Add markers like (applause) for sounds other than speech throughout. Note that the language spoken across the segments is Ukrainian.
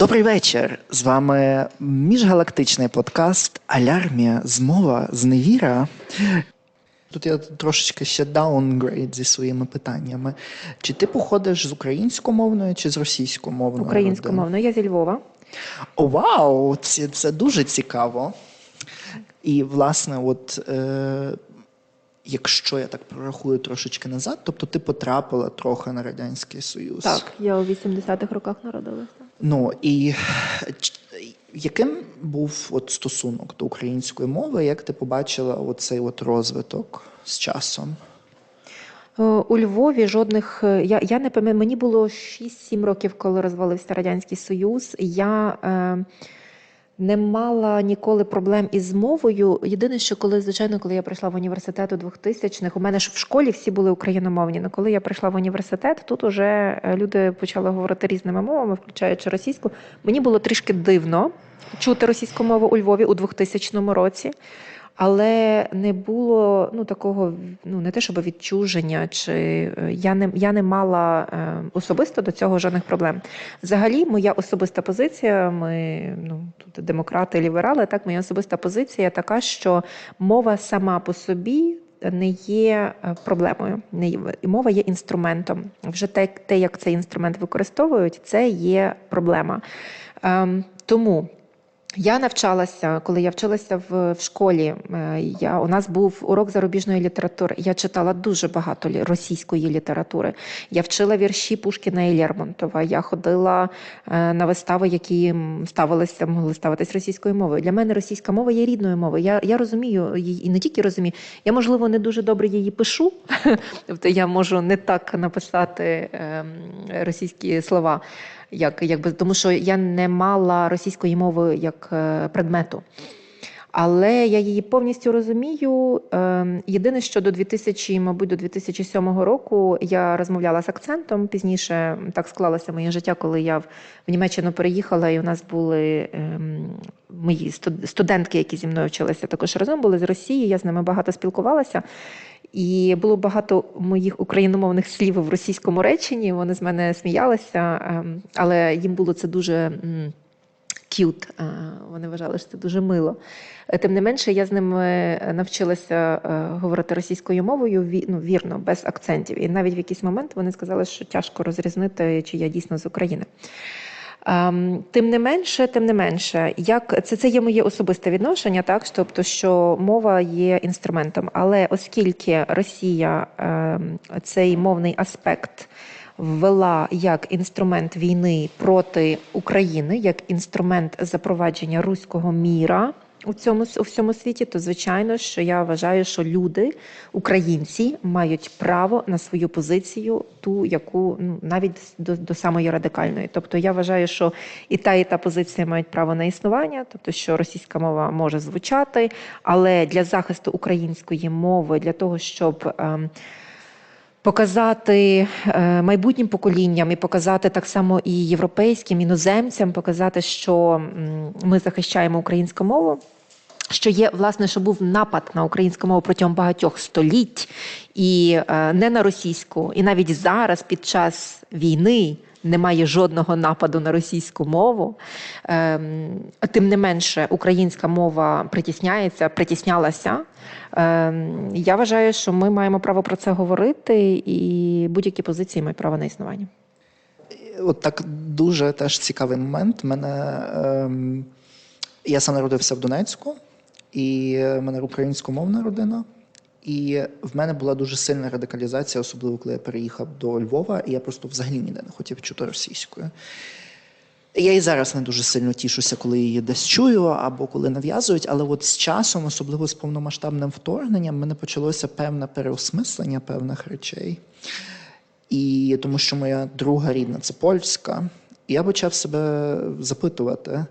Добрий вечір. З вами міжгалактичний подкаст Алярмія, змова, зневіра. Тут я трошечки ще даунгрейд зі своїми питаннями. Чи ти походиш з українськомовної чи з російськомовної? родини? Українськомовно. Я зі Львова. О, вау! Це, це дуже цікаво. І, власне, от е, якщо я так прорахую трошечки назад, тобто ти потрапила трохи на Радянський Союз. Так, я у 80-х роках народилася. Ну і яким був от стосунок до української мови? Як ти побачила оцей от розвиток з часом? Е, У Львові жодних. е, Я, я не пам'ятаю, мені було 6-7 років, коли розвалився Радянський Союз. Я е, не мала ніколи проблем із мовою. Єдине, що коли, звичайно, коли я прийшла в університет у 2000-х, у мене ж в школі всі були україномовні. Але коли я прийшла в університет, тут уже е, люди почали говорити різними мовами, включаючи російську. Мені було трішки дивно чути російську мову у Львові у 2000 році. Але не було ну такого, ну не те, щоб відчуження, чи е, я не я не мала е, особисто до цього жодних проблем. Взагалі, моя особиста позиція, ми ну тут демократи, ліберали, так моя особиста позиція така, що мова сама по собі. Не є е, проблемою, не є, мова є інструментом. Вже те, те, як цей інструмент використовують, це є проблема. Ем, тому я навчалася, коли я вчилася в, в школі. е, Я, у нас був урок зарубіжної літератури. Я читала дуже багато російської літератури. Я вчила вірші Пушкіна і Лермонтова. Я ходила е, на вистави, які ставилися, могли ставитись російською мовою. Для мене російська мова є рідною мовою. Я, я розумію її і не тільки розумію. Я, можливо, не дуже добре її пишу. (laughs) Тобто я можу не так написати ем, російські слова як, якби, тому що я не мала російської мови як е, предмету. Але я її повністю розумію. Ем, Єдине, що до 2000, мабуть, до 2007 року я розмовляла з акцентом. Пізніше так склалося моє життя, коли я в Німеччину переїхала, і у нас були ем, мої студ- студентки, які зі мною вчилися, також разом були з Росії. Я з ними багато спілкувалася. І було багато моїх україномовних слів в російському реченні. Вони з мене сміялися, ем, але їм було це дуже. К'ют, вони вважали, що це дуже мило. Е, Тим не менше, я з ними е, навчилася е, говорити російською мовою ну, вірно, без акцентів. І навіть в якийсь момент вони сказали, що тяжко розрізнити, чи я дійсно з України. Ем, Тим не менше, тим не менше, як це, це є моє особисте відношення, так тобто, що мова є інструментом. Але оскільки Росія ем, цей мовний аспект ввела як інструмент війни проти України, як інструмент запровадження руського міра у цьому у всьому світі, то звичайно, що я вважаю, що люди, українці, мають право на свою позицію, ту, яку ну навіть до, до самої радикальної. Тобто я вважаю, що і та, і та позиція мають право на існування, тобто що російська мова може звучати, але для захисту української мови, для того, щоб ем, Показати е, майбутнім поколінням і показати так само і європейським іноземцям, показати, що ми захищаємо українську мову. Що є, власне, що був напад на українську мову протягом багатьох століть, і е, не на російську, і навіть зараз, під час війни, немає жодного нападу на російську мову. Ем, тим не менше, українська мова притісняється, притіснялася. Ем, я вважаю, що ми маємо право про це говорити, і будь-які позиції мають право на існування. От так дуже теж цікавий момент. Мене, ем, я сам народився в Донецьку, і в мене українськомовна родина. І в мене була дуже сильна радикалізація, особливо коли я переїхав до Львова, і я просто взагалі ніде не хотів чути російською. Я і зараз не дуже сильно тішуся, коли її десь чую або коли нав'язують, але от з часом, особливо з повномасштабним вторгненням, мене почалося певне переосмислення певних речей. І тому що моя друга рідна це польська, і я почав себе запитувати.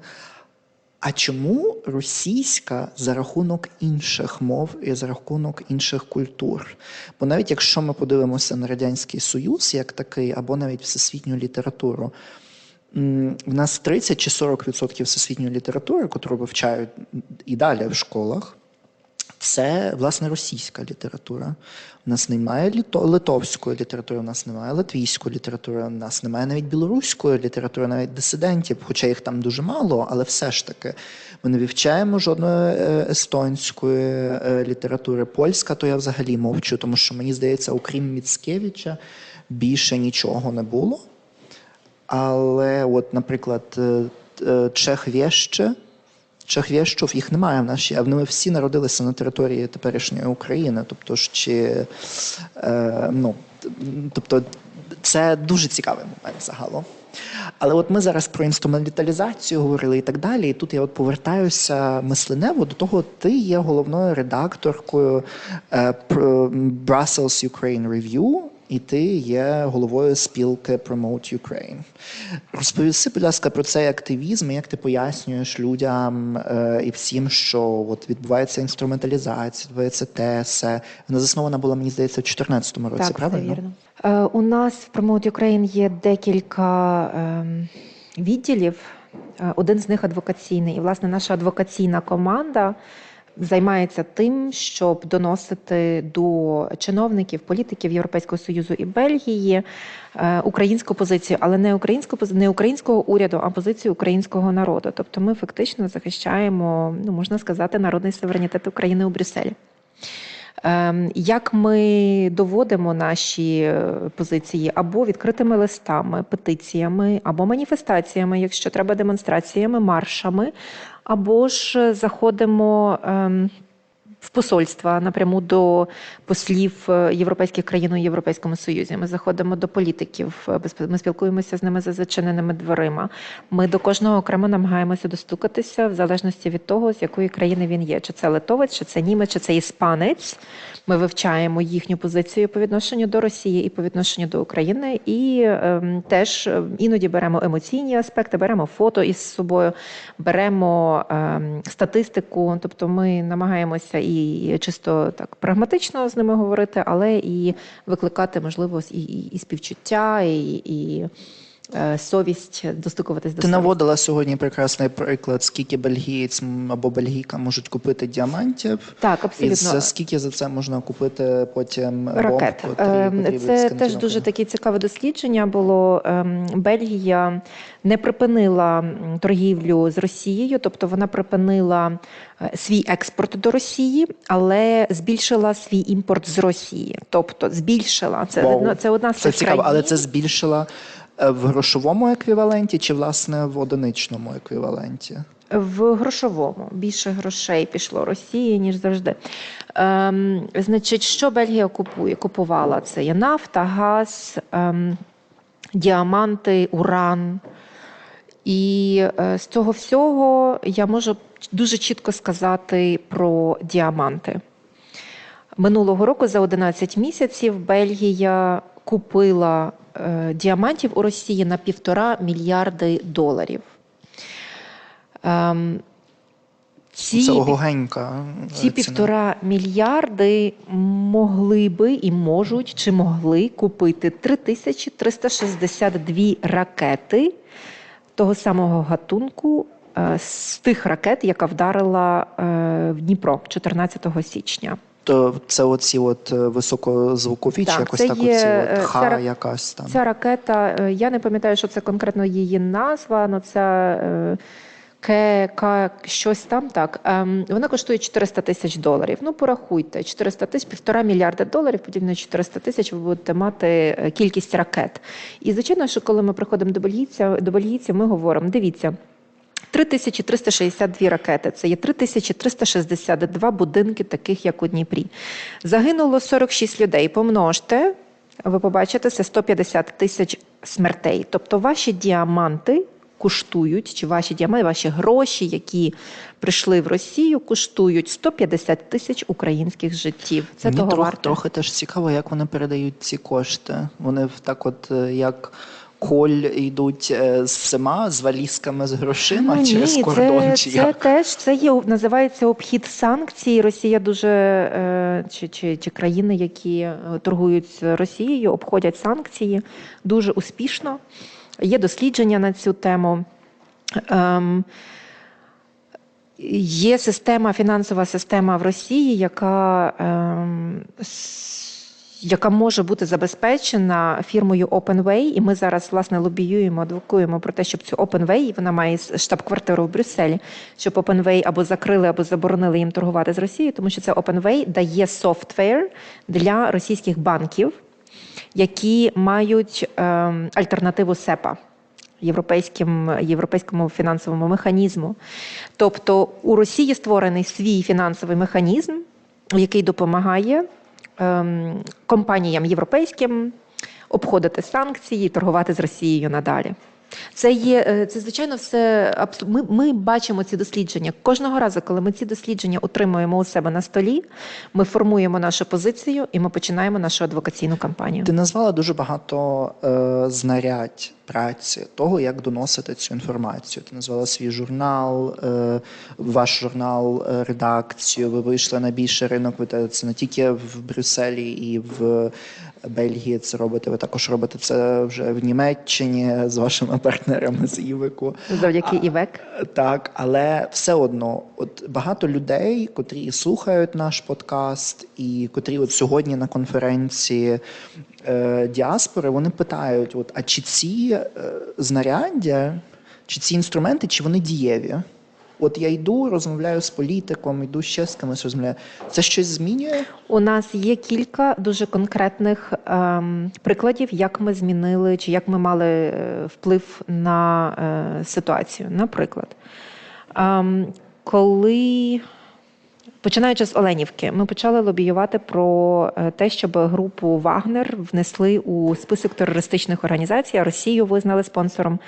А чому російська за рахунок інших мов і за рахунок інших культур? Бо навіть якщо ми подивимося на Радянський Союз як такий, або навіть всесвітню літературу, в нас 30 чи 40% всесвітньої літератури, яку вивчають і далі в школах, це власне російська література. У нас немає литовської літератури, у нас немає латвійської літератури, у нас немає навіть білоруської літератури, навіть дисидентів, хоча їх там дуже мало, але все ж таки ми не вивчаємо жодної е, естонської е, літератури. Польська, то я взагалі мовчу, тому що мені здається, окрім Міцкевича, більше нічого не було. Але, от, наприклад, е, Чех Вєще, Чех їх немає в нашій, а вони всі народилися на території теперішньої України. Тобто, чи, е, ну, тобто, це дуже цікавий момент загалом. Але от ми зараз про інструменталізацію говорили і так далі. І тут я от повертаюся мисленево до того, ти є головною редакторкою е, Brussels Ukraine Review, і ти є головою спілки Promote Ukraine. Розповіси, будь ласка, про цей активізм, і як ти пояснюєш людям е, і всім, що от відбувається інструменталізація, відбувається те, все. Вона заснована була, мені здається, в 2014 році, Так, правильно? це вірно. Е, У нас в Promote Ukraine є декілька ем, відділів. Е, Один з них адвокаційний. І, власне, наша адвокаційна команда займається тим, щоб доносити до чиновників, політиків Європейського Союзу і Бельгії е, українську позицію, але не українську не українського уряду, а позицію українського народу. Тобто ми фактично захищаємо, ну можна сказати, народний суверенітет України у Брюсселі. Ем, Як ми доводимо наші е, позиції або відкритими листами, петиціями, або маніфестаціями, якщо треба демонстраціями, маршами, або ж е, заходимо ем, в посольства напряму до послів е, європейських країн у Європейському Союзі. Ми заходимо до політиків, е, ми спілкуємося з ними за зачиненими дверима. Ми до кожного окремо намагаємося достукатися в залежності від того, з якої країни він є. Чи це литовець, чи це німець, чи це іспанець. Ми вивчаємо їхню позицію по відношенню до Росії і по відношенню до України, і ем, теж е, іноді беремо емоційні аспекти, беремо фото із собою, беремо ем, статистику. Тобто ми намагаємося і чисто так прагматично з ними говорити, але і викликати можливо і, і, і співчуття, і, і совість достукуватись до Ти наводила сьогодні прекрасний приклад, скільки бельгієць або бельгійка можуть купити діамантів, Так, і абсолютно. за скільки за це можна купити потім Ракет. бомб, Ем, потрібні Це теж дуже таке цікаве дослідження було. Ем, Бельгія не припинила торгівлю з Росією, тобто вона припинила е, свій експорт до Росії, але збільшила свій імпорт з Росії. Тобто збільшила це, ну, це одна з Це цікаво, але це збільшила е, в грошовому еквіваленті чи власне в одиничному еквіваленті? В грошовому більше грошей пішло Росії, ніж завжди. Ем, значить, що Бельгія купує? Купувала це є нафта, газ, ем, діаманти, уран. І е, з цього всього я можу дуже чітко сказати про діаманти. Минулого року за 11 місяців Бельгія купила е, діамантів у Росії на півтора мільярди доларів. Ем, ці, Це огогенька. е, ці ціна. півтора мільярди могли би і можуть чи могли купити 3362 ракети того самого гатунку е, з тих ракет, яка вдарила в Дніпро 14 січня. То це оці от е, високозвукові, чи якось це так є, оці е, от ця ха ра- якась там. Ця ракета, е, я не пам'ятаю, що це конкретно її назва, але це КК щось там так. Ем, Вона коштує 400 тисяч доларів. Ну, порахуйте, 400 тисяч, півтора мільярда доларів, подібно 400 тисяч, ви будете мати кількість ракет. І звичайно, що коли ми приходимо до бельгійця, до бельгійців, ми говоримо: дивіться. 3362 ракети. Це є 3362 будинки, таких як у Дніпрі. Загинуло 46 людей. Помножте, ви побачите, це 150 тисяч смертей. Тобто ваші діаманти коштують, чи ваші діаманти, ваші гроші, які прийшли в Росію, коштують 150 тисяч українських життів. Це Мені того трохи, трохи теж цікаво, як вони передають ці кошти. Вони так, от е, як коль йдуть е, з всіма, з валізками з грошима Ну, через ні, кордон, це, чи це як? теж це є називається обхід санкцій. Росія дуже е, чи, чи, чи країни, які е, торгують з Росією, обходять санкції дуже успішно. Є дослідження на цю тему. Ем, Є система, фінансова система в Росії, яка, ем, яка може бути забезпечена фірмою OpenWay, і ми зараз власне лобіюємо, адвокуємо про те, щоб цю OpenWay, вона має штаб-квартиру в Брюсселі, щоб OpenWay або закрили, або заборонили їм торгувати з Росією, тому що це OpenWay дає софтвер для російських банків, які мають ем, альтернативу СЕПА європейським, європейському фінансовому механізму. Тобто у Росії створений свій фінансовий механізм, який допомагає компаніям європейським обходити санкції торгувати з Росією надалі. Це є е, це, звичайно, все Ми, ми бачимо ці дослідження. Кожного разу, коли ми ці дослідження отримуємо у себе на столі, ми формуємо нашу позицію і ми починаємо нашу адвокаційну кампанію. Ти назвала дуже багато е, знарядь праці того, як доносити цю інформацію. Ти назвала свій журнал, е, ваш журнал, е, редакцію. Ви вийшли на більший ринок. Ви це не тільки в Брюсселі і в Бельгії це робите. Ви також робите це вже в Німеччині з вашими партнерами з Івику. Завдяки ІВЕК. Так, але все одно, от багато людей, котрі слухають наш подкаст, і котрі от сьогодні на конференції діаспори, вони питають: от, а чи ці е, знаряддя, чи ці інструменти, чи вони дієві? От я йду, розмовляю з політиком, йду ще з кимось розмовляю. Це щось змінює? У нас є кілька дуже конкретних ем, прикладів, як ми змінили чи як ми мали е, вплив на е, ситуацію. Наприклад, ем, коли починаючи з Оленівки, ми почали лобіювати про е, те, щоб групу Вагнер внесли у список терористичних організацій, а Росію визнали спонсором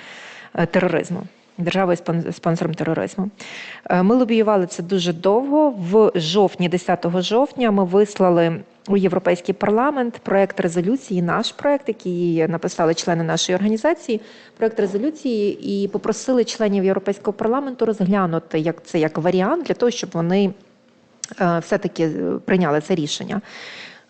е, тероризму. Державою спонсором тероризму. Е, Ми лобіювали це дуже довго. В жовтні, 10 жовтня, ми вислали у Європейський парламент проект резолюції, наш проект, який написали члени нашої організації, проект резолюції, і попросили членів Європейського парламенту розглянути як це як варіант для того, щоб вони все-таки е, прийняли це рішення.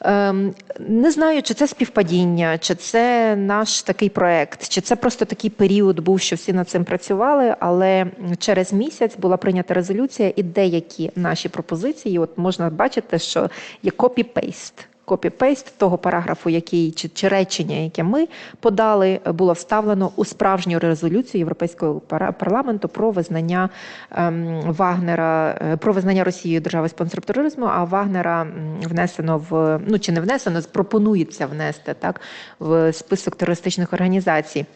Ем, Не знаю, чи це співпадіння, чи це наш такий проект, чи це просто такий період був, що всі над цим працювали. Але через місяць була прийнята резолюція, і деякі наші пропозиції, от можна бачити, що є копі-пейст. Копі-пейст того параграфу, який чи, чи речення, яке ми подали, було вставлено у справжню резолюцію Європейського парламенту про визнання ем, Вагнера, е, про визнання Росією держави спонсором тероризму, а Вагнера внесено в ну чи не внесено, пропонується внести так в список терористичних організацій.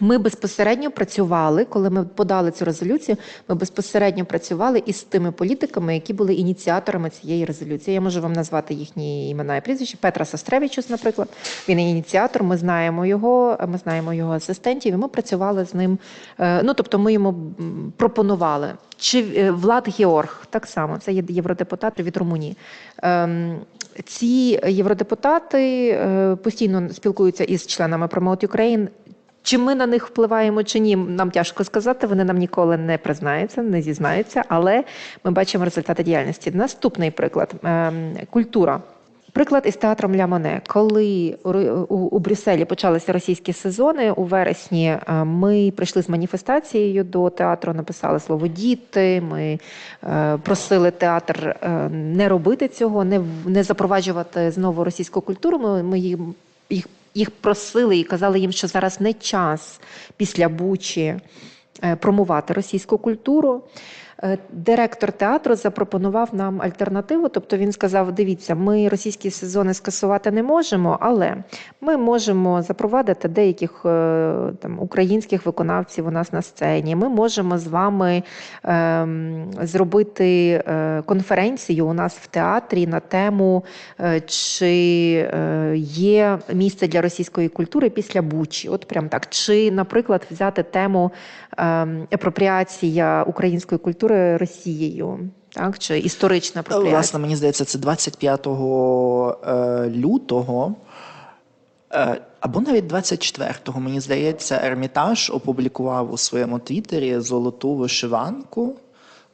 Ми безпосередньо працювали, коли ми подали цю резолюцію. Ми безпосередньо працювали із тими політиками, які були ініціаторами цієї резолюції. Я можу вам назвати їхні імена і прізвища. Петра Састревичус, наприклад, він ініціатор. Ми знаємо його, ми знаємо його асистентів. і Ми працювали з ним. е, Ну тобто, ми йому пропонували. Чи е, Влад Георг так само, це є євродепутат від Румунії. Ем, Ці євродепутати е, постійно спілкуються із членами Promote Ukraine. Чи ми на них впливаємо чи ні, нам тяжко сказати. Вони нам ніколи не признаються, не зізнаються, але ми бачимо результати діяльності. Наступний приклад ем, культура. Приклад із театром Ля Моне. Коли у, Брюсселі почалися російські сезони у вересні, е, ми прийшли з маніфестацією до театру, написали слово діти. Ми е, просили театр е, не робити цього, не, запроваджувати знову російську культуру. Ми, їх, їх просили і казали їм, що зараз не час після Бучі е, промувати російську культуру. Е, Директор театру запропонував нам альтернативу. Тобто він сказав: дивіться, ми російські сезони скасувати не можемо, але ми можемо запровадити деяких е, там українських виконавців у нас на сцені. Ми можемо з вами ем, зробити е, конференцію у нас в театрі на тему, е, чи е, є місце для російської культури після Бучі. От прям так. Чи, наприклад, взяти тему ем, апропріація української культури Росією, так чи історична апропріація? Власне, мені здається, це 25 е, лютого. е, Або навіть 24-го, мені здається, Ермітаж опублікував у своєму твіттері золоту вишиванку,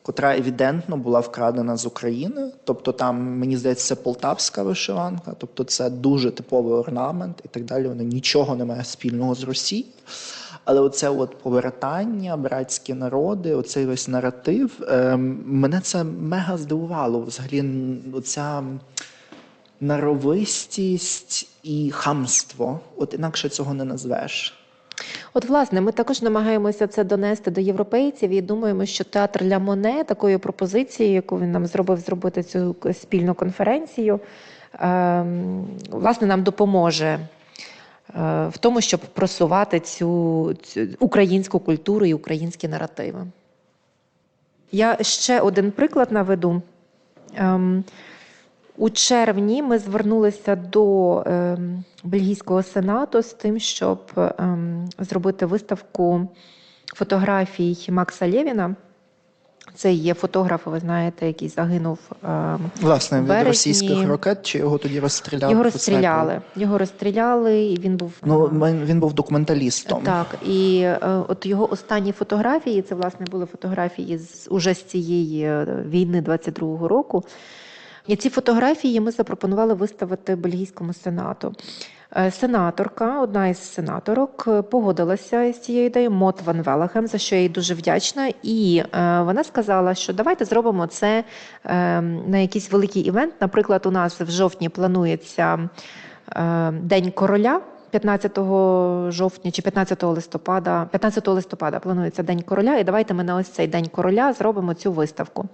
котра евідентно була вкрадена з України. Тобто, там, мені здається, це полтавська вишиванка, тобто це дуже типовий орнамент і так далі. Воно нічого не має спільного з Росією. Але оце от повертання, братські народи, оцей весь наратив, ем, мене це мега здивувало. Взагалі, оця наровистість і хамство. От інакше цього не назвеш. От, власне, ми також намагаємося це донести до європейців і думаємо, що театр Ля Моне такою пропозицією, яку він нам зробив зробити цю спільну конференцію, ем, власне, нам допоможе в тому, щоб просувати цю, цю українську культуру і українські наративи. Я ще один приклад наведу. Ем, у червні ми звернулися до ем, бельгійського сенату з тим, щоб ем, зробити виставку фотографій Макса Лєвіна. Це є фотограф, ви знаєте, який загинув. ем, Власне, від російських ракет чи його тоді розстріляли? Його розстріляли. Його розстріляли, і він був Ну, е, він був документалістом. так, і е, от його останні фотографії, це власне були фотографії з уже з цієї е, війни 22-го року. І ці фотографії ми запропонували виставити бельгійському сенату. Е, Сенаторка, одна із сенаторок, е, погодилася з цією ідеєю Мот Ван Велахем, за що я їй дуже вдячна. І е, вона сказала, що давайте зробимо це е, на якийсь великий івент. Наприклад, у нас в жовтні планується День короля. 15 жовтня чи 15 листопада, 15 листопада планується День короля, і давайте ми на ось цей день короля зробимо цю виставку.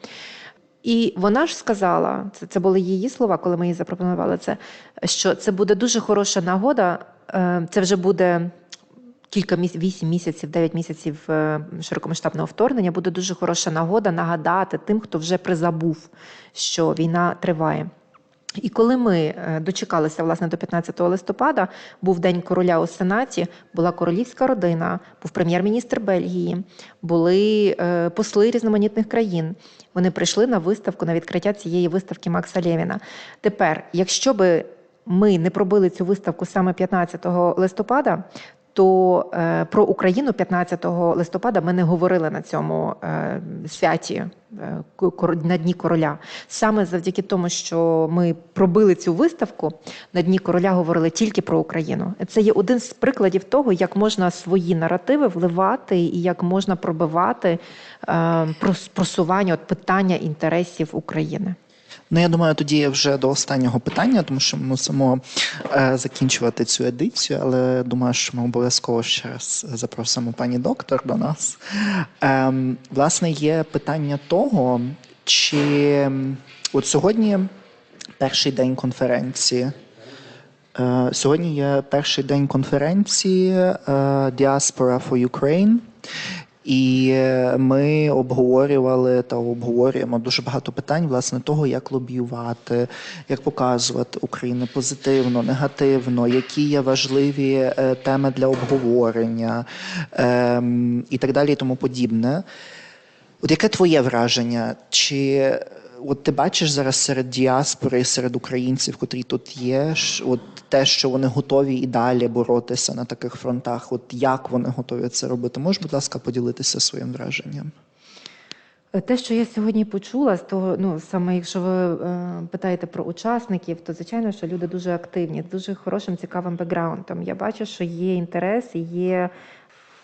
І вона ж сказала, це, це були її слова, коли ми їй запропонували це, що це буде дуже хороша нагода. е, Це вже буде кілька місяців, 8 місяців, 9 місяців е, широкомасштабного вторгнення. Буде дуже хороша нагода нагадати тим, хто вже призабув, що війна триває. І коли ми е, дочекалися власне до 15 листопада, був день короля у сенаті, була королівська родина, був прем'єр-міністр Бельгії, були е, посли різноманітних країн. Вони прийшли на виставку на відкриття цієї виставки Макса Лєвіна. Тепер, якщо би ми не пробили цю виставку саме 15 листопада, то е, про Україну 15 листопада ми не говорили на цьому е, святі е, на Дні короля. Саме завдяки тому, що ми пробили цю виставку, на Дні короля говорили тільки про Україну. Це є один з прикладів того, як можна свої наративи вливати і як можна пробивати прос- просування от питання інтересів України. Ну, я думаю, тоді вже до останнього питання, тому що ми мусимо е, закінчувати цю едицію, але думаю, що ми обов'язково ще раз запросимо пані доктор до нас. Ем, власне, є питання того, чи от сьогодні перший день конференції. Е, Сьогодні є перший день конференції е, Diaspora for Ukraine. І е, ми обговорювали та обговорюємо дуже багато питань власне того, як лобіювати, як показувати Україну позитивно, негативно, які є важливі е, теми для обговорення ем, і так далі, і тому подібне. От яке твоє враження? Чи от ти бачиш зараз серед діаспори, серед українців, котрі тут є, от те, що вони готові і далі боротися на таких фронтах? От як вони готові це робити? Можеш, будь ласка, поділитися своїм враженням? Те, що я сьогодні почула, з того, ну саме якщо ви е, питаєте про учасників, то звичайно, що люди дуже активні, з дуже хорошим, цікавим бекграундом. Я бачу, що є інтерес є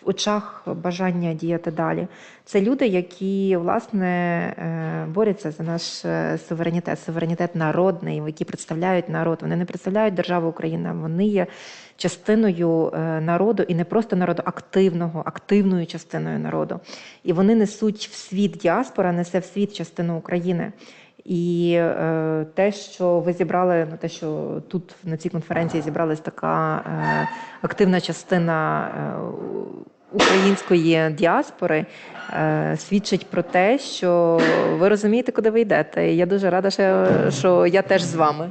в очах бажання діяти далі. Це люди, які власне е, борються за наш е, суверенітет, суверенітет народний, які представляють народ. Вони не представляють державу Україна, вони є частиною е, народу і не просто народу, активного, активною частиною народу. І вони несуть в світ діаспора, несе в світ частину України. І е, те, що ви зібрали, ну те, що тут на цій конференції зібралась така е, активна частина е, української діаспори, е, свідчить про те, що ви розумієте, куди ви йдете. І я дуже рада, що, я теж з вами.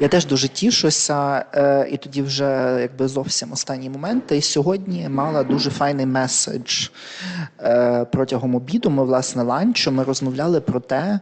Я теж дуже тішуся, е, і тоді вже якби зовсім останні моменти. І сьогодні мала дуже файний меседж е, протягом обіду. Ми, власне, ланчу ми розмовляли про те,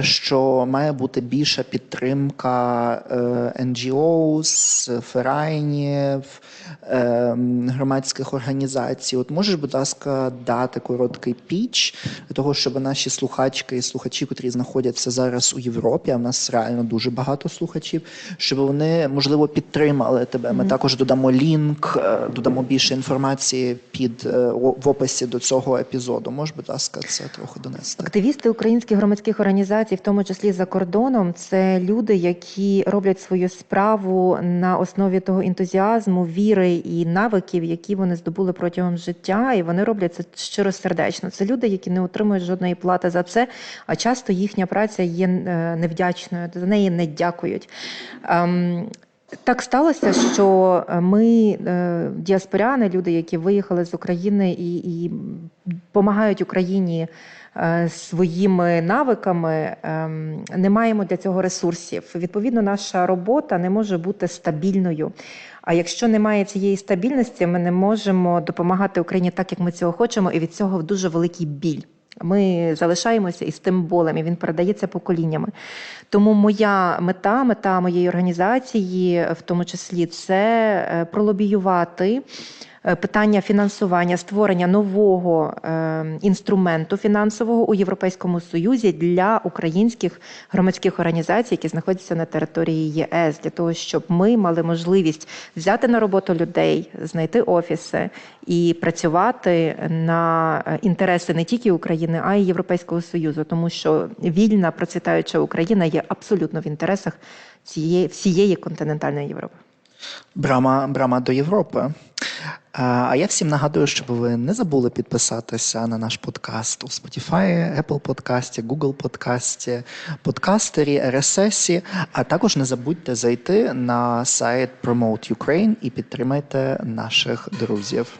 що має бути більша підтримка е, NGOs, ферайнів, е, громадських організацій. От можеш, будь ласка, дати короткий піч для того, щоб наші слухачки і слухачі, котрі знаходяться зараз у Європі, а в нас реально дуже багато слухачів, щоб вони можливо підтримали тебе. Ми також додамо лінк, е, додамо більше інформації під е, в описі до цього епізоду. Можеш, будь ласка, це трохи донести. Активісти українських громадських організацій, в тому числі за кордоном, це люди, які роблять свою справу на основі того ентузіазму, віри і навиків, які вони здобули протягом життя, і вони роблять це щиросердечно. Це люди, які не отримують жодної плати за це, а часто їхня праця є е, невдячною, за неї не дякують. Так сталося, що е, ми, е, діаспоряни, люди, які виїхали з України і, і допомагають Україні е, своїми навиками, ем, не маємо для цього ресурсів. Відповідно, наша робота не може бути стабільною. А якщо немає цієї стабільності, ми не можемо допомагати Україні так, як ми цього хочемо, і від цього дуже великий біль. Ми залишаємося із тим болем, і він передається поколіннями. Тому моя мета, мета моєї організації, в тому числі, це е, пролобіювати питання фінансування, створення нового е, інструменту фінансового у Європейському Союзі для українських громадських організацій, які знаходяться на території ЄС, для того, щоб ми мали можливість взяти на роботу людей, знайти офіси і працювати на е, інтереси не тільки України, а й Європейського Союзу, тому що вільна процвітаюча Україна є абсолютно в інтересах цієї всієї континентальної Європи. Брама, брама до Європи. А а я всім нагадую, щоб ви не забули підписатися на наш подкаст у Spotify, Apple подкасті, Google подкасті, подкастері, RSS, а також не забудьте зайти на сайт Promote Ukraine і підтримайте наших друзів.